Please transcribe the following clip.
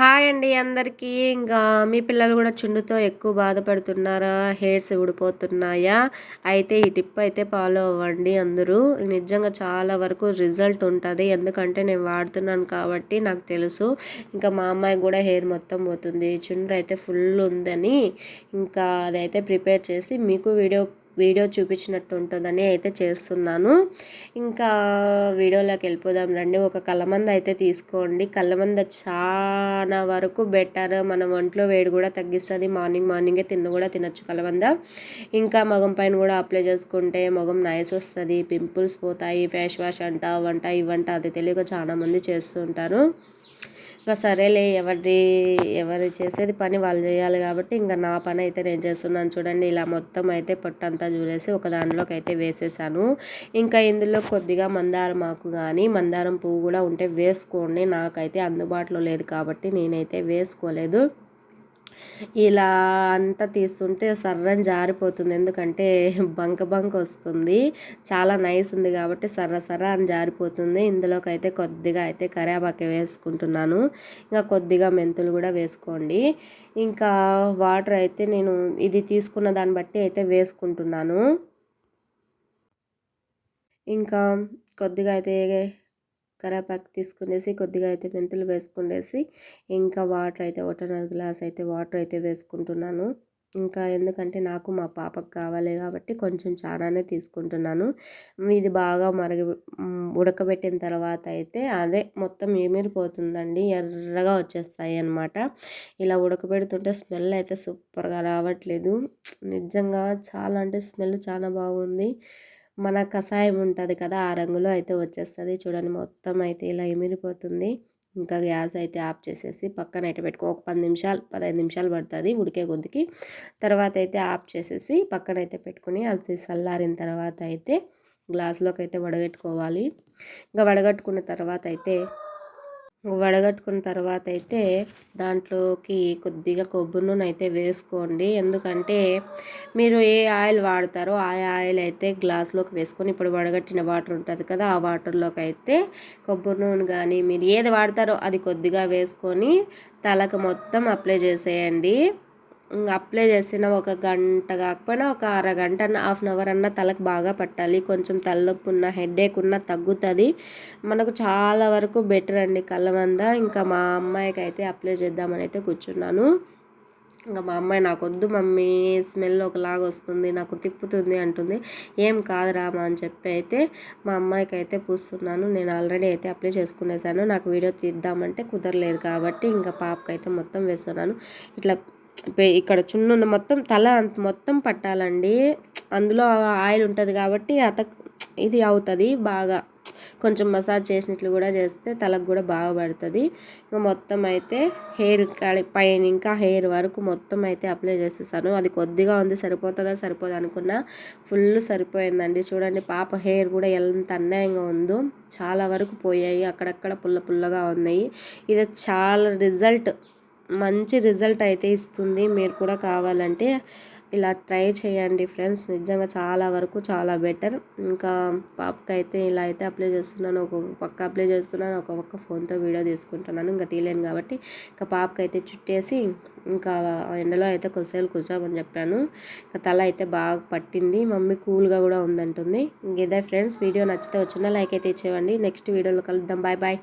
Hi అండి అందరికీ. ఇంకా మీ పిల్లలు కూడా చుండుతో ఎక్కువ బాధపడుతున్నారా? హెయిర్స్ ఊడిపోతున్నాయా అయితే ఈ టిప్ అయితే ఫాలో అవ్వండి అందరూ. నిజంగా చాలా వరకు రిజల్ట్ ఉంటుంది. ఎందుకంటే నేను వాడుతున్నాను కాబట్టి నాకు తెలుసు. ఇంకా మా అమ్మాయి కూడా హెయిర్ మొత్తం పోతుంది. చుండ్రు అయితే ఫుల్ ఉందని ఇంకా అదైతే ప్రిపేర్ చేసి మీకు వీడియో వీడియో చూపించినట్టు ఉంటుందని అయితే చేస్తున్నాను. ఇంకా వీడియోలోకి వెళ్ళిపోదాం రండి. ఒక కళ్ళమంద అయితే తీసుకోండి. కళ్ళమంద చాలా వరకు బెటర్. మన ఒంట్లో వేడి కూడా తగ్గిస్తుంది. మార్నింగ్ మార్నింగే తిన్న కూడా తినచ్చు కళ్ళమంద ఇంకా మగం పైన కూడా అప్లై చేసుకుంటే మగం నైస్ వస్తుంది. పింపుల్స్ పోతాయి. ఫేస్ వాష్ అంట వంట ఇవంట అది తెలియక చాలామంది చేస్తుంటారు. ఇంకా సరేలే ఎవరిది ఎవరు చేసేది పని వాళ్ళు చేయాలి కాబట్టి ఇంకా నా పని అయితే నేను చేస్తున్నాను. చూడండి ఇలా మొత్తం అయితే పొట్టంతా చూడేసి ఒక దానిలోకి అయితే వేసేసాను. ఇంకా ఇందులో కొద్దిగా మందారం ఆకు కానీ మందారం పువ్వు కూడా ఉంటే వేసుకోండి. నాకైతే అందుబాటులో లేదు కాబట్టి నేనైతే వేసుకోలేదు. ఇలా అంతా తీస్తుంటే సర్రని జారిపోతుంది. ఎందుకంటే బంక బంక వస్తుంది. చాలా నైస్ ఉంది కాబట్టి సర్ర సర్ర అని జారిపోతుంది. ఇందులోకి అయితే కొద్దిగా అయితే కరివేపాకు వేసుకుంటున్నాను. ఇంకా కొద్దిగా మెంతులు కూడా వేసుకోండి. ఇంకా వాటర్ అయితే నేను ఇది తీసుకున్న దాన్ని బట్టి అయితే వేసుకుంటున్నాను. ఇంకా కొద్దిగా అయితే కరేపాకు తీసుకునేసి కొద్దిగా అయితే మెంతులు వేసుకునేసి ఇంకా వాటర్ అయితే ఒకటిన్నర గ్లాస్ అయితే వాటర్ అయితే వేసుకుంటున్నాను. ఇంకా ఎందుకంటే నాకు మా పాపకు కావాలి కాబట్టి కొంచెం చాలానే తీసుకుంటున్నాను. ఇది బాగా మరగ ఉడకబెట్టిన తర్వాత అయితే అదే మొత్తం ఏమిరిపోతుందండి ఎర్రగా వచ్చేస్తాయి అనమాట ఇలా ఉడకబెడుతుంటే స్మెల్ అయితే సూపర్గా రావట్లేదు. నిజంగా చాలా అంటే స్మెల్ చాలా బాగుంది. మన కషాయం ఉంటుంది కదా ఆ రంగులో అయితే వచ్చేస్తుంది. చూడండి మొత్తం అయితే ఇలా ఎమిరిపోతుంది ఇంకా గ్యాస్ అయితే ఆఫ్ చేసేసి పక్కన అయితే పెట్టుకో ఒక పది నిమిషాలు పదహైదు నిమిషాలు పడుతుంది ఉడికే కొద్దికి తర్వాత అయితే ఆఫ్ చేసేసి పక్కన అయితే పెట్టుకుని అది చల్లారిన తర్వాత అయితే గ్లాస్లోకి అయితే వడగట్టుకోవాలి. ఇంకా వడగట్టుకున్న తర్వాత అయితే వడగట్టుకున్న తర్వాత అయితే దాంట్లోకి కొద్దిగా కొబ్బరి నూనె అయితే వేసుకోండి. ఎందుకంటే మీరు ఏ ఆయిల్ వాడతారో ఆ ఆయిల్ అయితే గ్లాస్లోకి వేసుకొని ఇప్పుడు వడగట్టిన వాటర్ ఉంటుంది కదా ఆ వాటర్లోకి అయితే కొబ్బరి నూనె కానీ మీరు ఏది వాడతారో అది కొద్దిగా వేసుకొని తలకు మొత్తం అప్లై చేసేయండి. అప్లై చేసిన ఒక గంట కాకపోయినా ఒక అరగంట అన్న హాఫ్ అన్ అవర్ అన్న తలకు బాగా పట్టాలి. కొంచెం తలనొప్పి ఉన్న హెడేక్ ఉన్న తగ్గుతుంది. మనకు చాలా వరకు బెటర్ అండి కళ్ళమంద. ఇంకా మా అమ్మాయికి అయితే అప్లై చేద్దామని అయితే కూర్చున్నాను. ఇంకా మా అమ్మాయి నాకు వద్దు మమ్మీ స్మెల్ ఒకలాగా వస్తుంది నాకు తిప్పుతుంది అంటుంది. ఏం కాదురా రామా అని చెప్పి అయితే మా అమ్మాయికి అయితే పూస్తున్నాను. నేను ఆల్రెడీ అయితే అప్లై చేసుకునేసాను. నాకు వీడియో తీద్దామంటే కుదరలేదు కాబట్టి ఇంకా పాపకైతే మొత్తం వేస్తున్నాను. ఇట్లా ఇక్కడ చున్నున్న మొత్తం తల అంత మొత్తం పట్టాలండి. అందులో ఆయిల్ ఉంటుంది కాబట్టి అత ఇది అవుతుంది బాగా. కొంచెం మసాజ్ చేసినట్లు కూడా చేస్తే తలకు కూడా బాగా పడుతుంది. ఇంకా మొత్తం అయితే హెయిర్ పైన ఇంకా హెయిర్ వరకు మొత్తం అయితే అప్లై చేసేసాను. అది కొద్దిగా ఉంది సరిపోతుందా సరిపోదు అనుకున్నా ఫుల్ సరిపోయిందండి. చూడండి పాప హెయిర్ కూడా ఎంత అన్యాయంగా ఉందో. చాలా వరకు పోయాయి అక్కడక్కడ పుల్ల పుల్లగా ఉన్నాయి. ఇది చాలా రిజల్ట్ మంచి రిజల్ట్ అయితే ఇస్తుంది. మీరు కూడా కావాలంటే ఇలా ట్రై చేయండి ఫ్రెండ్స్. నిజంగా చాలా వరకు చాలా బెటర్. ఇంకా పాపకి అయితే ఇలా అయితే అప్లై చేస్తున్నాను. ఒక పక్క అప్లై చేస్తున్నాను. ఒక పక్క ఫోన్తో వీడియో తీసుకుంటున్నాను. ఇంకా తీయలేను కాబట్టి ఇంకా పాపకి అయితే చుట్టేసి ఇంకా ఎండలో అయితే కొద్దిసేపు కూర్చోమని చెప్పాను. ఇంకా తల అయితే బాగా పట్టింది. మమ్మీ కూల్గా కూడా ఉందంటుంది. ఇంకేదే ఫ్రెండ్స్. వీడియో నచ్చితే వచ్చిన లైక్ అయితే ఇచ్చేవండి నెక్స్ట్ వీడియోలో కలుద్దాం. Bye bye.